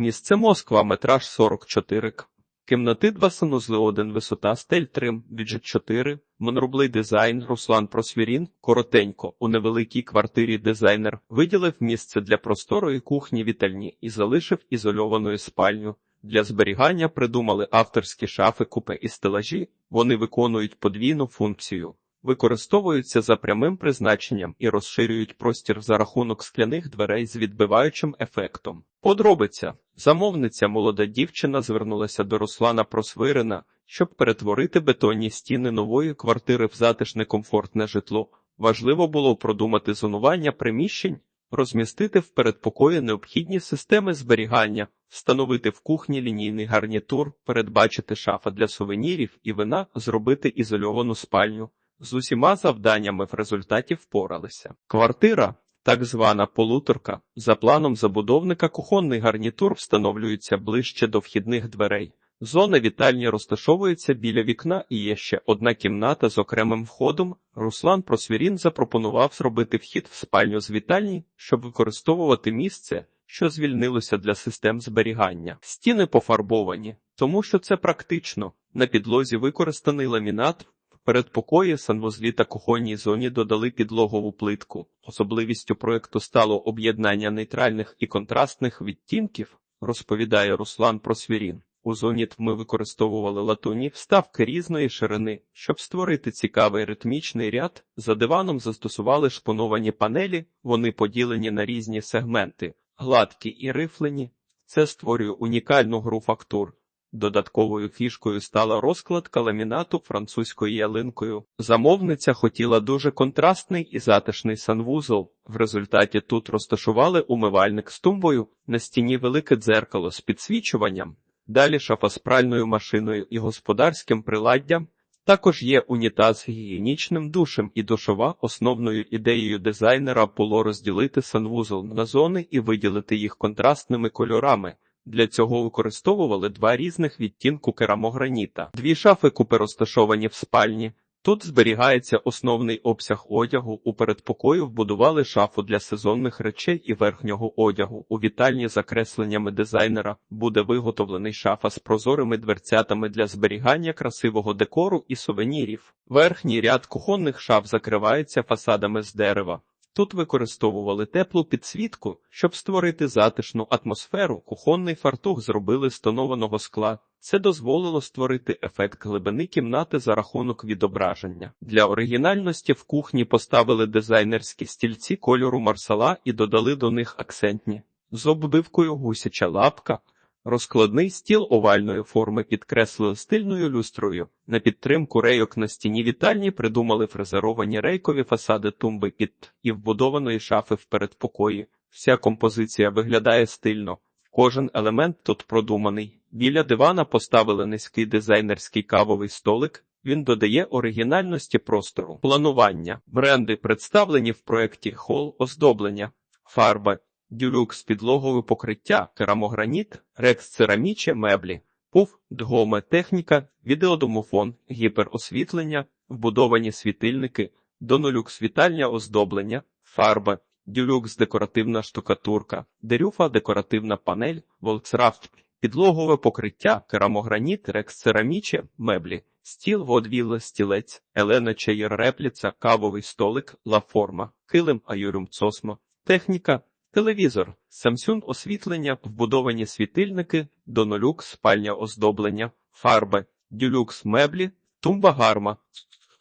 Місце Москва, метраж 44 к. Кімнати 2 санузли 1, висота стель 3, бюджет 4, монорублий дизайн, Руслан Просвірін, коротенько, у невеликій квартирі дизайнер виділив місце для просторої кухні вітальні і залишив ізольованою спальню. Для зберігання придумали авторські шафи, купе і стелажі, вони виконують подвійну функцію. Використовуються за прямим призначенням і розширюють простір за рахунок скляних дверей з відбиваючим ефектом. Подробиця замовниця молода дівчина звернулася до Руслана Просвирина, щоб перетворити бетонні стіни нової квартири в затишне комфортне житло. Важливо було продумати зонування приміщень, розмістити в передпокої необхідні системи зберігання, встановити в кухні лінійний гарнітур, передбачити шафа для сувенірів і вина, зробити ізольовану спальню. З усіма завданнями в результаті впоралися. Квартира, так звана полуторка, за планом забудовника кухонний гарнітур встановлюється ближче до вхідних дверей. Зона вітальні розташовується біля вікна і є ще одна кімната з окремим входом. Руслан Просвірін запропонував зробити вхід в спальню з вітальні, щоб використовувати місце, що звільнилося для систем зберігання. Стіни пофарбовані, тому що це практично. На підлозі використаний ламінат. Передпокої, санвузлі та кухонній зоні додали підлогову плитку. Особливістю проекту стало об'єднання нейтральних і контрастних відтінків, розповідає Руслан Просвірін. У зоні тми використовували латуні вставки різної ширини, щоб створити цікавий ритмічний ряд. За диваном застосували шпуновані панелі, вони поділені на різні сегменти, гладкі і рифлені. Це створює унікальну гру фактур. Додатковою фішкою стала розкладка ламінату французькою ялинкою. Замовниця хотіла дуже контрастний і затишний санвузол. В результаті тут розташували умивальник з тумбою, на стіні велике дзеркало з підсвічуванням, далі шафа з пральною машиною і господарським приладдям. Також є унітаз гігієнічним душем і душова. Основною ідеєю дизайнера було розділити санвузол на зони і виділити їх контрастними кольорами. Для цього використовували два різних відтінку керамограніта. Дві шафи купи розташовані в спальні. Тут зберігається основний обсяг одягу. У передпокою вбудували шафу для сезонних речей і верхнього одягу. У вітальні за кресленнями дизайнера буде виготовлений шафа з прозорими дверцятами для зберігання красивого декору і сувенірів. Верхній ряд кухонних шаф закривається фасадами з дерева. Тут використовували теплу підсвітку, щоб створити затишну атмосферу. Кухонний фартух зробили з тонованого скла. Це дозволило створити ефект глибини кімнати за рахунок відображення. Для оригінальності в кухні поставили дизайнерські стільці кольору марсала і додали до них акцентні з оббивкою гусяча лапка. Розкладний стіл овальної форми підкреслили стильною люстрою. На підтримку рейок на стіні вітальні придумали фрезеровані рейкові фасади тумби під і вбудованої шафи в передпокої. Вся композиція виглядає стильно. Кожен елемент тут продуманий. Біля дивана поставили низький дизайнерський кавовий столик. Він додає оригінальності простору, планування. Бренди представлені в проєкті хол оздоблення, фарба. Дюлюкс підлогове покриття, керамограніт, рекс цераміче меблі, пуф, дгоме техніка, відеодомофон, гіперосвітлення, вбудовані світильники, донолюкс вітальня оздоблення, фарба, дюлюкс декоративна штукатурка, дерюфа декоративна панель, волксрафт, підлогове покриття, керамограніт, рекс цераміче, меблі, стіл, водвілла, стілець, елена чаєр репліца, кавовий столик, лаформа, килим, аюрюм цосмо, техніка, Телевізор, Samsung освітлення, вбудовані світильники, Donolux спальня оздоблення, фарби, Dulux меблі, тумба гарма,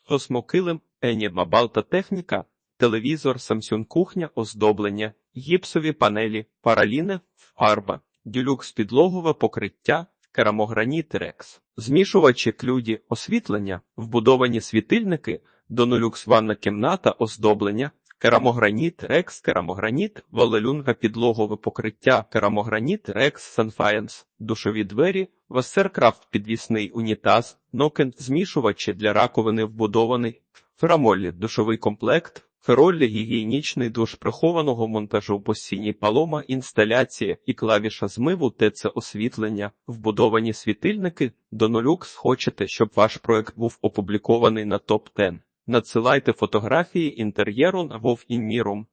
осмокилим, Енігма балта техніка, телевізор, Samsung кухня, оздоблення, гіпсові панелі, параліни, фарба, Dulux підлогове покриття, керамограніт рекс, змішувачі клюді, освітлення, вбудовані світильники, Donolux ванна кімната, оздоблення, Керамограніт, рекс, керамограніт, волелюнга підлогове покриття, керамограніт, рекс, санфаєнс, душові двері, вассеркрафт підвісний унітаз, нокен, змішувачі для раковини вбудований, ферамолі, душовий комплект, фероллі, гігієнічний душ прихованого монтажу постійні палома, інсталяція і клавіша змиву, ТЦ освітлення, вбудовані світильники, Донолюкс хочете, щоб ваш проект був опублікований на топ 10 Надсилайте фотографії інтер'єру на Вов і Міром.